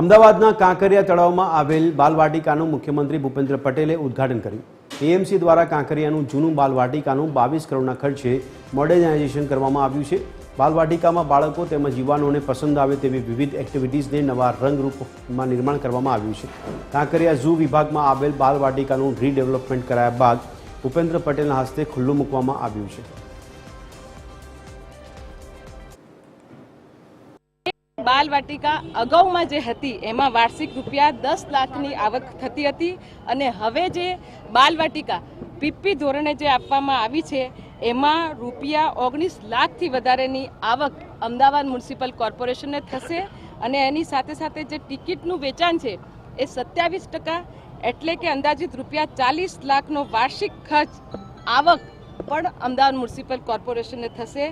અમદાવાદના કાંકરિયા તળાવમાં આવેલ બાલવાટિકાનું મુખ્યમંત્રી ભૂપેન્દ્ર પટેલે ઉદ્ઘાટન કર્યું. એએમસી દ્વારા કાંકરિયાનું જૂનું બાલવાટિકાનું બાવીસ કરોડના ખર્ચે મોડર્નાઇઝેશન કરવામાં આવ્યું છે. બાલવાટિકામાં બાળકો તેમજ યુવાનોને પસંદ આવે તેવી વિવિધ એક્ટિવિટીઝને નવા રંગરૂપમાં નિર્માણ કરવામાં આવ્યું છે. કાંકરિયા ઝૂ વિભાગમાં આવેલ બાલવાટિકાનું રીડેવલપમેન્ટ કરાયા બાદ ભૂપેન્દ્ર પટેલના હસ્તે ખુલ્લું મૂકવામાં આવ્યું છે. બાલ વાટિકા અગાઉમાં જે હતી, એમાં વાર્ષિક રૂપિયા દસ લાખની આવક થતી હતી અને હવે જે બાલ વાટિકા પીપી ધોરણે જે આપવામાં આવી છે, એમાં રૂપિયા ઓગણીસ લાખથી વધારેની આવક અમદાવાદ મ્યુનિસિપલ કોર્પોરેશનને થશે અને એની સાથે સાથે જે ટિકિટનું વેચાણ છે, એ સત્યાવીસ ટકા એટલે કે અંદાજિત રૂપિયા ચાલીસ લાખનો વાર્ષિક ખર્ચ આવક પણ અમદાવાદ મ્યુનિસિપલ કોર્પોરેશનને થશે.